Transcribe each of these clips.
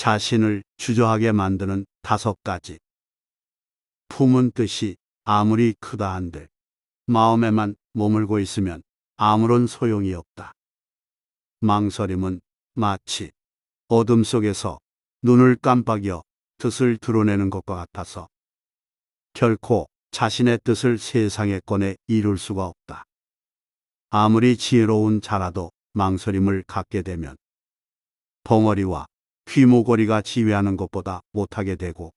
자신을 주저하게 만드는 다섯 가지. 품은 뜻이 아무리 크다 한들 마음에만 머물고 있으면 아무런 소용이 없다. 망설임은 마치 어둠 속에서 눈을 깜빡여 뜻을 드러내는 것과 같아서 결코 자신의 뜻을 세상에 꺼내 이룰 수가 없다. 아무리 지혜로운 자라도 망설임을 갖게 되면 벙어리와 귀모거리가 지휘하는 것보다 못하게 되고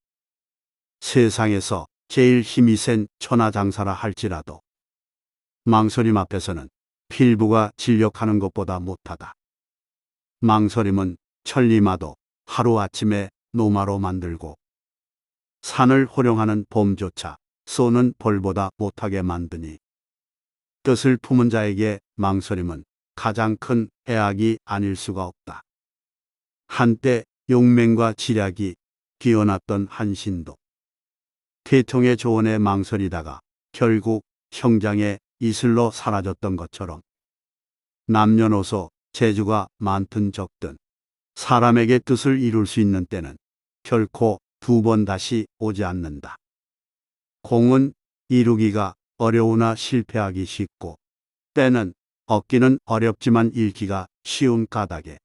세상에서 제일 힘이 센 천하장사라 할지라도 망설임 앞에서는 필부가 진력하는 것보다 못하다. 망설임은 천리마도 하루아침에 노마로 만들고 산을 호령하는 봄조차 쏘는 벌보다 못하게 만드니 뜻을 품은 자에게 망설임은 가장 큰 해악이 아닐 수가 없다. 한때 용맹과 지략이 뛰어났던 한신도 태통의 조언에 망설이다가 결국 형장의 이슬로 사라졌던 것처럼 남녀노소 재주가 많든 적든 사람에게 뜻을 이룰 수 있는 때는 결코 두 번 다시 오지 않는다. 공은 이루기가 어려우나 실패하기 쉽고 때는 얻기는 어렵지만 잃기가 쉬운 까닭에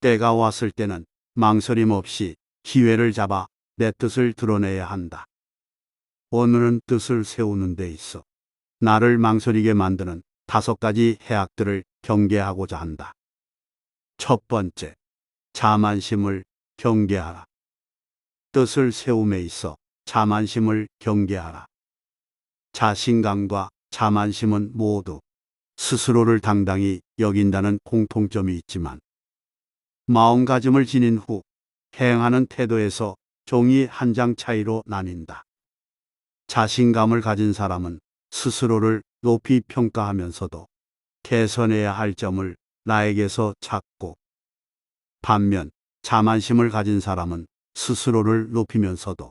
때가 왔을 때는 망설임 없이 기회를 잡아 내 뜻을 드러내야 한다. 오늘은 뜻을 세우는 데 있어 나를 망설이게 만드는 다섯 가지 해악들을 경계하고자 한다. 첫 번째, 자만심을 경계하라. 뜻을 세움에 있어 자만심을 경계하라. 자신감과 자만심은 모두 스스로를 당당히 여긴다는 공통점이 있지만 마음가짐을 지닌 후 행하는 태도에서 종이 한 장 차이로 나뉜다. 자신감을 가진 사람은 스스로를 높이 평가하면서도 개선해야 할 점을 나에게서 찾고 반면 자만심을 가진 사람은 스스로를 높이면서도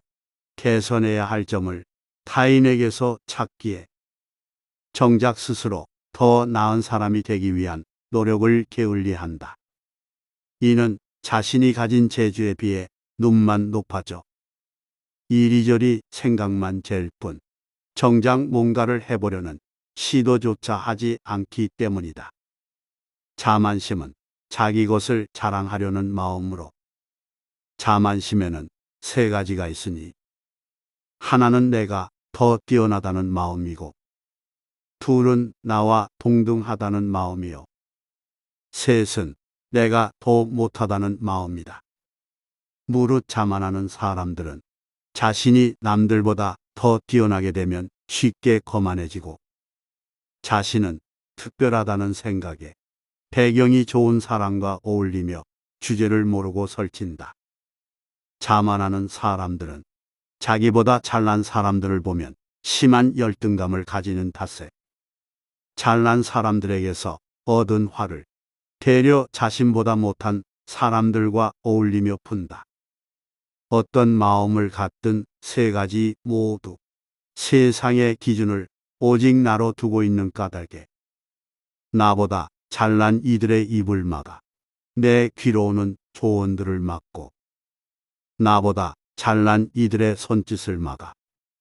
개선해야 할 점을 타인에게서 찾기에 정작 스스로 더 나은 사람이 되기 위한 노력을 게을리한다. 이는 자신이 가진 재주에 비해 눈만 높아져 이리저리 생각만 잴 뿐 정작 뭔가를 해보려는 시도조차 하지 않기 때문이다. 자만심은 자기 것을 자랑하려는 마음으로 자만심에는 세 가지가 있으니 하나는 내가 더 뛰어나다는 마음이고 둘은 나와 동등하다는 마음이요 셋은 내가 더 못하다는 마음이다. 무릇 자만하는 사람들은 자신이 남들보다 더 뛰어나게 되면 쉽게 거만해지고 자신은 특별하다는 생각에 배경이 좋은 사람과 어울리며 주제를 모르고 설친다. 자만하는 사람들은 자기보다 잘난 사람들을 보면 심한 열등감을 가지는 탓에 잘난 사람들에게서 얻은 화를 되려 자신보다 못한 사람들과 어울리며 푼다. 어떤 마음을 갖든 세 가지 모두 세상의 기준을 오직 나로 두고 있는 까닭에 나보다 잘난 이들의 입을 막아 내 귀로 오는 조언들을 막고 나보다 잘난 이들의 손짓을 막아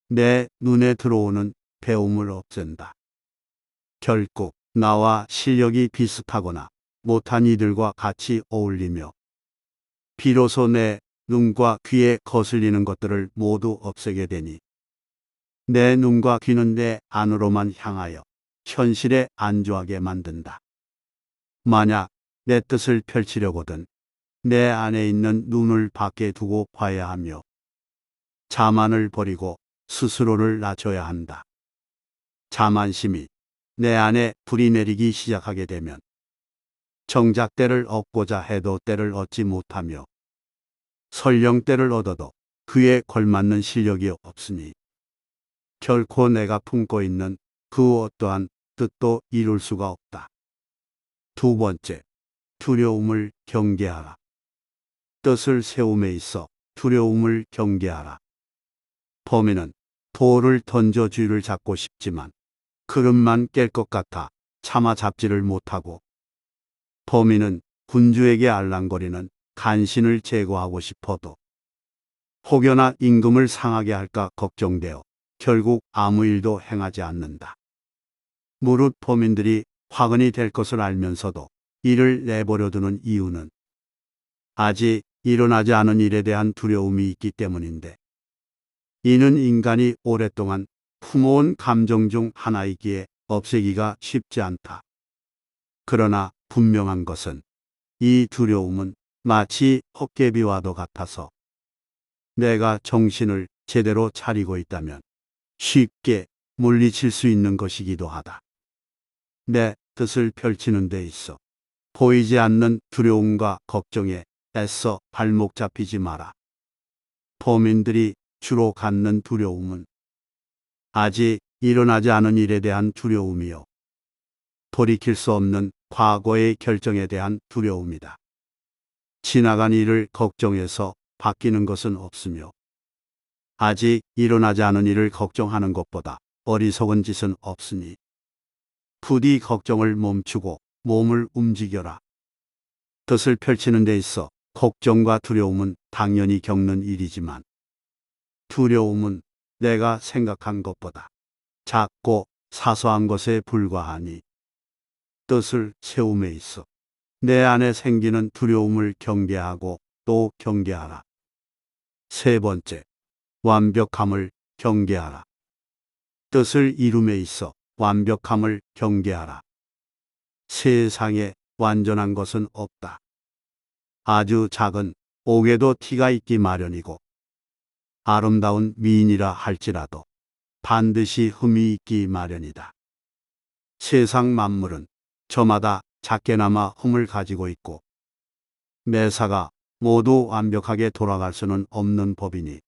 내 눈에 들어오는 배움을 없앤다. 결국 나와 실력이 비슷하거나 못한 이들과 같이 어울리며 비로소 내 눈과 귀에 거슬리는 것들을 모두 없애게 되니 내 눈과 귀는 내 안으로만 향하여 현실에 안주하게 만든다. 만약 내 뜻을 펼치려거든 내 안에 있는 눈을 밖에 두고 봐야 하며 자만을 버리고 스스로를 낮춰야 한다. 자만심이 내 안에 불이 내리기 시작하게 되면 정작 때를 얻고자 해도 때를 얻지 못하며 설령 때를 얻어도 그에 걸맞는 실력이 없으니 결코 내가 품고 있는 그 어떠한 뜻도 이룰 수가 없다. 두 번째, 두려움을 경계하라. 뜻을 세움에 있어 두려움을 경계하라. 범인은 돌을 던져 쥐를 잡고 싶지만 그릇만 깰 것 같아 차마 잡지를 못하고 범인은 군주에게 알랑거리는 간신을 제거하고 싶어도 혹여나 임금을 상하게 할까 걱정되어 결국 아무 일도 행하지 않는다. 무릇 범인들이 화근이 될 것을 알면서도 이를 내버려 두는 이유는 아직 일어나지 않은 일에 대한 두려움이 있기 때문인데 이는 인간이 오랫동안 품어온 감정 중 하나이기에 없애기가 쉽지 않다. 그러나 분명한 것은 이 두려움은 마치 헛개비와도 같아서 내가 정신을 제대로 차리고 있다면 쉽게 물리칠 수 있는 것이기도 하다. 내 뜻을 펼치는 데 있어 보이지 않는 두려움과 걱정에 애써 발목 잡히지 마라. 범인들이 주로 갖는 두려움은 아직 일어나지 않은 일에 대한 두려움이요. 돌이킬 수 없는 과거의 결정에 대한 두려움이다. 지나간 일을 걱정해서 바뀌는 것은 없으며 아직 일어나지 않은 일을 걱정하는 것보다 어리석은 짓은 없으니 부디 걱정을 멈추고 몸을 움직여라. 뜻을 펼치는 데 있어 걱정과 두려움은 당연히 겪는 일이지만 두려움은 내가 생각한 것보다 작고 사소한 것에 불과하니 뜻을 세움에 있어 내 안에 생기는 두려움을 경계하고 또 경계하라. 세 번째, 완벽함을 경계하라. 뜻을 이룸에 있어 완벽함을 경계하라. 세상에 완전한 것은 없다. 아주 작은 옥에도 티가 있기 마련이고 아름다운 미인이라 할지라도 반드시 흠이 있기 마련이다. 세상 만물은 저마다 작게나마 흠을 가지고 있고 매사가 모두 완벽하게 돌아갈 수는 없는 법이니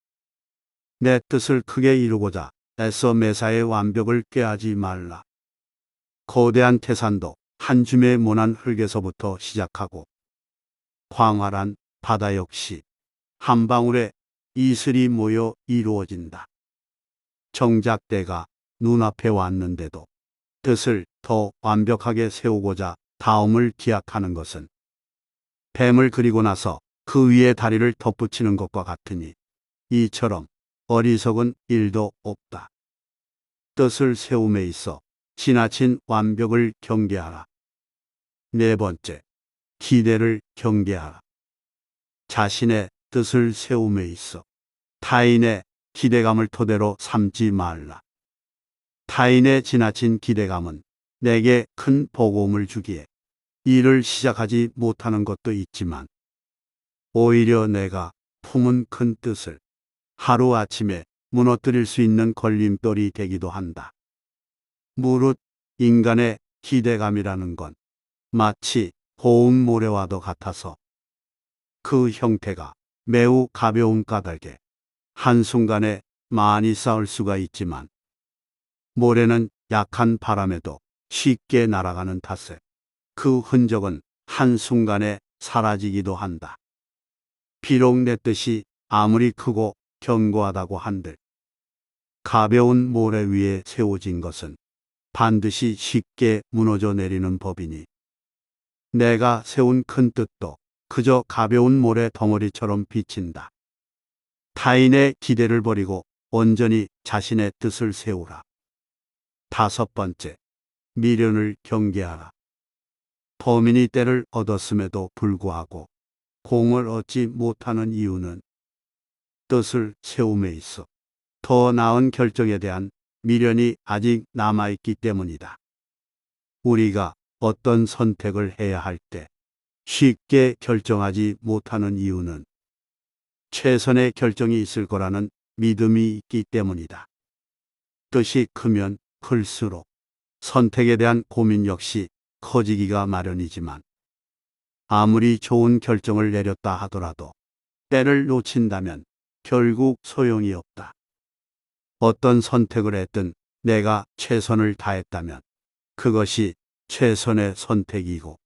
내 뜻을 크게 이루고자 애써 매사의 완벽을 꾀하지 말라. 거대한 태산도 한 줌의 모난 흙에서부터 시작하고 광활한 바다 역시 한 방울의 이슬이 모여 이루어진다. 정작 때가 눈앞에 왔는데도 뜻을 더 완벽하게 세우고자 다음을 기약하는 것은 뱀을 그리고 나서 그 위에 다리를 덧붙이는 것과 같으니 이처럼 어리석은 일도 없다. 뜻을 세움에 있어 지나친 완벽을 경계하라. 네 번째, 기대를 경계하라. 자신의 뜻을 세움에 있어 타인의 기대감을 토대로 삼지 말라. 타인의 지나친 기대감은 내게 큰 복음을 주기에 일을 시작하지 못하는 것도 있지만 오히려 내가 품은 큰 뜻을 하루아침에 무너뜨릴 수 있는 걸림돌이 되기도 한다. 무릇 인간의 기대감이라는 건 마치 고운 모래와도 같아서 그 형태가 매우 가벼운 까닭에 한순간에 많이 쌓을 수가 있지만 모래는 약한 바람에도 쉽게 날아가는 탓에 그 흔적은 한순간에 사라지기도 한다. 비록 내 뜻이 아무리 크고 견고하다고 한들 가벼운 모래 위에 세워진 것은 반드시 쉽게 무너져 내리는 법이니 내가 세운 큰 뜻도 그저 가벼운 모래 덩어리처럼 비친다. 타인의 기대를 버리고 온전히 자신의 뜻을 세우라. 다섯 번째, 미련을 경계하라. 범인이 때를 얻었음에도 불구하고 공을 얻지 못하는 이유는 뜻을 세움에 있어 더 나은 결정에 대한 미련이 아직 남아있기 때문이다. 우리가 어떤 선택을 해야 할 때 쉽게 결정하지 못하는 이유는 최선의 결정이 있을 거라는 믿음이 있기 때문이다. 뜻이 크면 클수록 선택에 대한 고민 역시 커지기가 마련이지만 아무리 좋은 결정을 내렸다 하더라도 때를 놓친다면 결국 소용이 없다. 어떤 선택을 했든 내가 최선을 다했다면 그것이 최선의 선택이고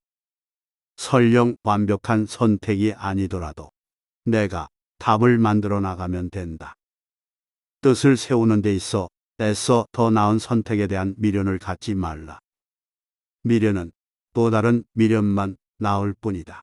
설령 완벽한 선택이 아니더라도 내가 답을 만들어 나가면 된다. 뜻을 세우는 데 있어 애써 더 나은 선택에 대한 미련을 갖지 말라. 미련은 또 다른 미련만 나올 뿐이다.